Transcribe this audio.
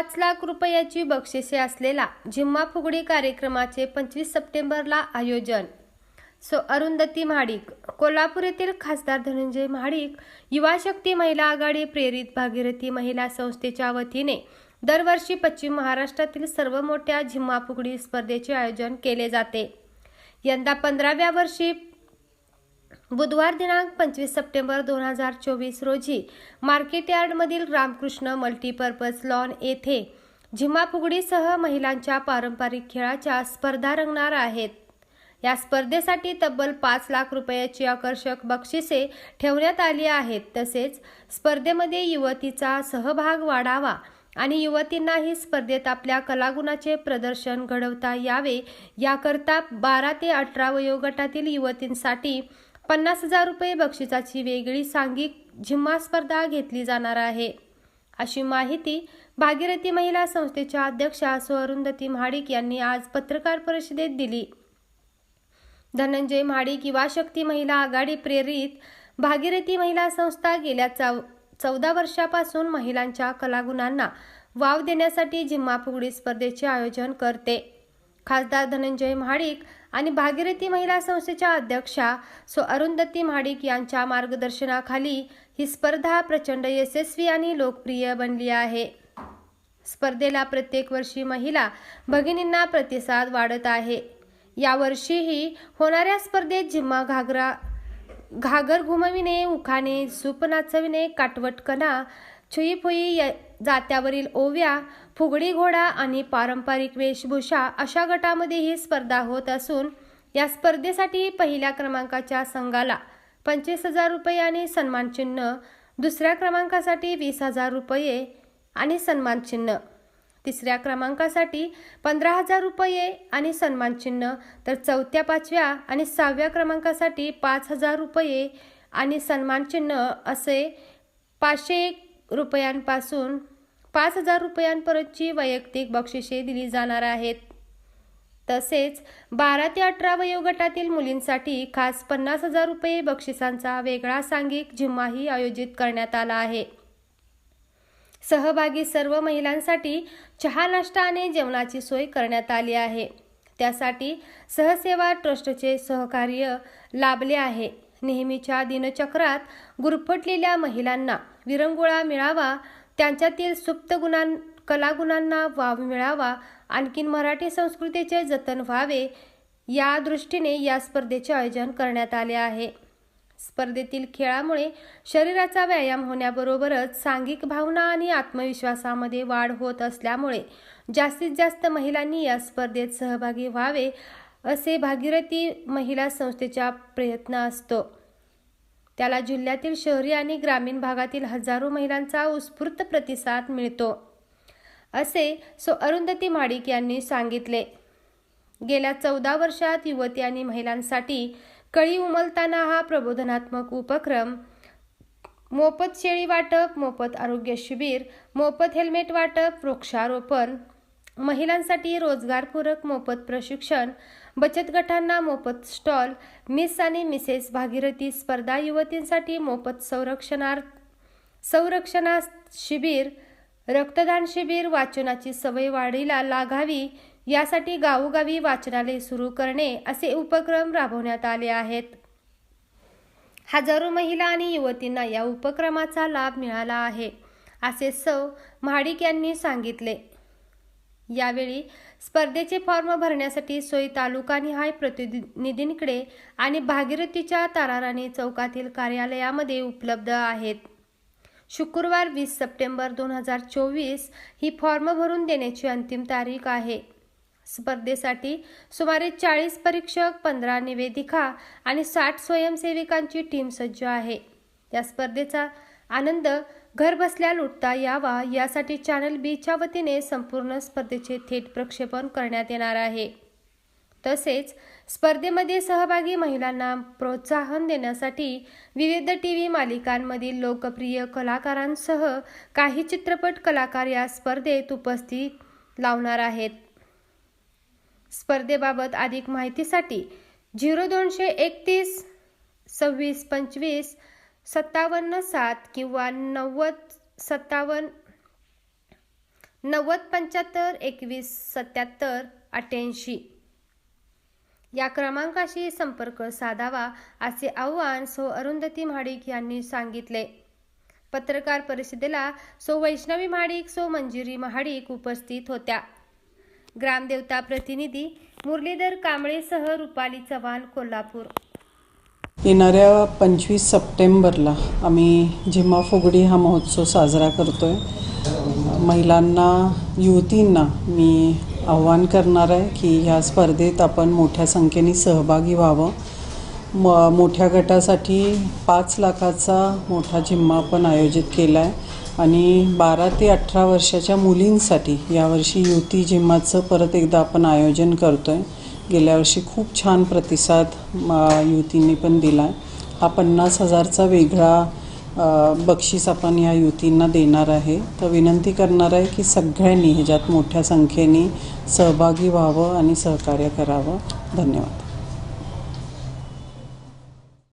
पाच लाख रुपयाची बक्षिसे असलेला झिम्मा फुगडी कार्यक्रमाचे पंचवीस सप्टेंबरला आयोजन. सो अरुंधती महाडिक कोल्हापूर येथील खासदार धनंजय महाडिक युवा शक्ती महिला आघाडी प्रेरित भागीरथी महिला संस्थेच्या वतीने दरवर्षी पश्चिम महाराष्ट्रातील सर्व मोठ्या झिम्मा फुगडी स्पर्धेचे आयोजन केले जाते. यंदा पंधराव्या वर्षी बुधवार दिनांक पंचवीस सप्टेंबर दोन हजार चोवीस रोजी मार्केट यार्डमधील रामकृष्ण मल्टीपर्पज लॉन येथे झिम्मा फुगडीसह महिलांच्या पारंपरिक खेळाच्या स्पर्धा रंगणार आहेत. या स्पर्धेसाठी तब्बल पाच लाख रुपयाची आकर्षक बक्षिसे ठेवण्यात आली आहेत. तसेच स्पर्धेमध्ये युवतीचा सहभाग वाढावा आणि युवतींनाही स्पर्धेत आपल्या कलागुणाचे प्रदर्शन घडवता यावे याकरता बारा ते अठरा वयोगटातील युवतींसाठी पन्नास हजार रुपये बक्षिसाची वेगळी सांघिक झिम्मा स्पर्धा घेतली जाणार आहे. अशी माहिती भागीरथी महिला संस्थेच्या अध्यक्षा सो अरुंधती महाडिक यांनी आज पत्रकार परिषदेत दिली. धनंजय महाडिक युवा शक्ती महिला आघाडी प्रेरित भागीरथी महिला संस्था गेल्या चौ चौदा वर्षापासून महिलांच्या कलागुणांना वाव देण्यासाठी झिम्मा फुगडी स्पर्धेचे आयोजन करते. खासदार धनंजय महाडिक आणि भागीरथी महिला संस्थेच्या अध्यक्षा सो अरुंधती महाडिक यांच्या मार्गदर्शनाखाली ही स्पर्धा प्रचंड यशस्वी आणि लोकप्रिय बनली आहे. स्पर्धेला प्रत्येक वर्षी महिला भगिनींना प्रतिसाद वाढत आहे. यावर्षीही होणाऱ्या स्पर्धेत जिम्मा घागरा घागर घुमविणे उखाणे सूप नाचविणे काटवटकणा छुईफुई जात्यावरील ओव्या फुगडी घोडा आणि पारंपरिक वेशभूषा अशा गटामध्ये ही स्पर्धा होत असून या स्पर्धेसाठी पहिल्या क्रमांकाच्या संघाला पंचवीस हजार रुपये आणि सन्मानचिन्ह दुसऱ्या क्रमांकासाठी वीस हजार रुपये आणि सन्मानचिन्ह तिसऱ्या क्रमांकासाठी पंधरा हजार रुपये आणि सन्मानचिन्ह तर चौथ्या पाचव्या आणि सहाव्या क्रमांकासाठी पाच हजार रुपये आणि सन्मानचिन्ह असे पाचशे एक रुपयांपासून पाच हजार रुपयांपर्यंतची वैयक्तिक बक्षिसे दिली जाणार आहेत. तसेच बारा ते अठरा वयोगटातील मुलींसाठी खास पन्नास हजार रुपये बक्षिसांचा वेगळा सांघिक जिम्माही आयोजित करण्यात आला आहे. सहभागी सर्व महिलांसाठी चहा नाश्ता आणि जेवणाची सोय करण्यात आली आहे. त्यासाठी सहसेवा ट्रस्टचे सहकार्य लाभले आहे. नेहमीच्या दिनचक्रात गुरफटलेल्या महिलांना विरंगुळा मिळावा त्यांच्यातील सुप्त गुणां कलागुणांना वाव मिळावा आणखीन मराठी संस्कृतीचे जतन व्हावे या दृष्टीने या स्पर्धेचे आयोजन करण्यात आले आहे. स्पर्धेतील खेळामुळे शरीराचा व्यायाम होण्याबरोबरच सांघिक भावना आणि आत्मविश्वासामध्ये वाढ होत असल्यामुळे जास्तीत जास्त महिलांनी या स्पर्धेत सहभागी व्हावे असे भागीरथी महिला संस्थेचा प्रयत्न असतो. त्याला जिल्ह्यातील शहरी आणि ग्रामीण भागातील हजारो महिलांचा उत्स्फूर्त प्रतिसाद मिळतो. असे सो अरुंधती माडिक यांनी सांगितले. गेल्या चौदा वर्षात युवती आणि महिलांसाठी कळी उमलताना हा प्रबोधनात्मक उपक्रम मोफत शेळी वाटप मोफत आरोग्य शिबिर मोफत हेल्मेट वाटप वृक्षारोपण महिलांसाठी रोजगारपूरक मोफत प्रशिक्षण बचत गटांना मोफत स्टॉल मिस आणि मिसेस भागीरथी स्पर्धा युवतींसाठी मोफत संरक्षणार्थ संरक्षणा शिबिर रक्तदान शिबिर वाचनाची सवय वाढीला लागावी यासाठी गावोगावी वाचनालय सुरू करणे असे उपक्रम राबवण्यात आले आहेत. हजारो महिला आणि युवतींना या उपक्रमाचा लाभ मिळाला आहे असे सौ महाडिक यांनी सांगितले. यावेळी स्पर्धेचे फॉर्म भरण्यासाठी सोयी तालुकानिहाय प्रतिनिधींकडे आणि भागीरथीच्या ताराराणी चौकातील कार्यालयामध्ये उपलब्ध आहेत. शुक्रवार वीस सप्टेंबर दोन हजार चोवीस ही फॉर्म भरून देण्याची अंतिम तारीख आहे. स्पर्धेसाठी सुमारे चाळीस परीक्षक पंधरा निवेदिका आणि साठ स्वयंसेविकांची टीम सज्ज आहे. या स्पर्धेचा आनंद घरबसल्या लुटता यावा यासाठी चॅनल बीच्या वतीने संपूर्ण स्पर्धेचे थेट प्रक्षेपण करण्यात येणार आहे. तसेच स्पर्धेमध्ये सहभागी महिलांना प्रोत्साहन देण्यासाठी विविध टी व्ही मालिकांमधील लोकप्रिय कलाकारांसह काही चित्रपट कलाकार या स्पर्धेत उपस्थित लावणार आहेत. स्पर्धेबाबत अधिक माहितीसाठी झिरो दोनशे एकतीस सव्वीस पंचवीस सत्तावन्न सात किंवा नव्वद सत्तावन्न नव्वद पंच्याहत्तर एकवीस सत्याहत्तर अठ्ठ्याऐंशी. या क्रमांकाशी संपर्क साधावा असे आव्हान सो अरुंधती महाडिक यांनी सांगितले. पत्रकार परिषदेला सो वैष्णवी महाडिक सो मंजिरी महाडिक उपस्थित होत्या. ग्रामदेवता प्रतिनिधी मुरलीधर कांबळेसह रुपाली चव्हाण कोल्हापूर. येणाऱ्या पंचवीस सप्टेंबरला आम्ही झिम्मा फुगडी हा महोत्सव साजरा करतो आहे महिलांना युवतींना मी आव्हान करणार आहे की ह्या स्पर्धेत आपण मोठ्या संख्येने सहभागी व्हावं. म मोठ्या गटासाठी पाच लाखाचा मोठा झिम्मा आपण आयोजित केला आहे आणि बारा ते अठरा वर्षाच्या मुलींसाठी यावर्षी युवती झिम्माचं परत एकदा आपण आयोजन करतो आहे गेल्या वर्षी खूप छान प्रतिसाद युतींनी पण दिला आहे हा पन्नास हजारचा वेगळा बक्षीस आपण या युतींना देणार आहे. तर विनंती करणार आहे की सगळ्यांनी ह्याच्यात मोठ्या संख्येने सहभागी व्हावं आणि सहकार्य करावं. धन्यवाद.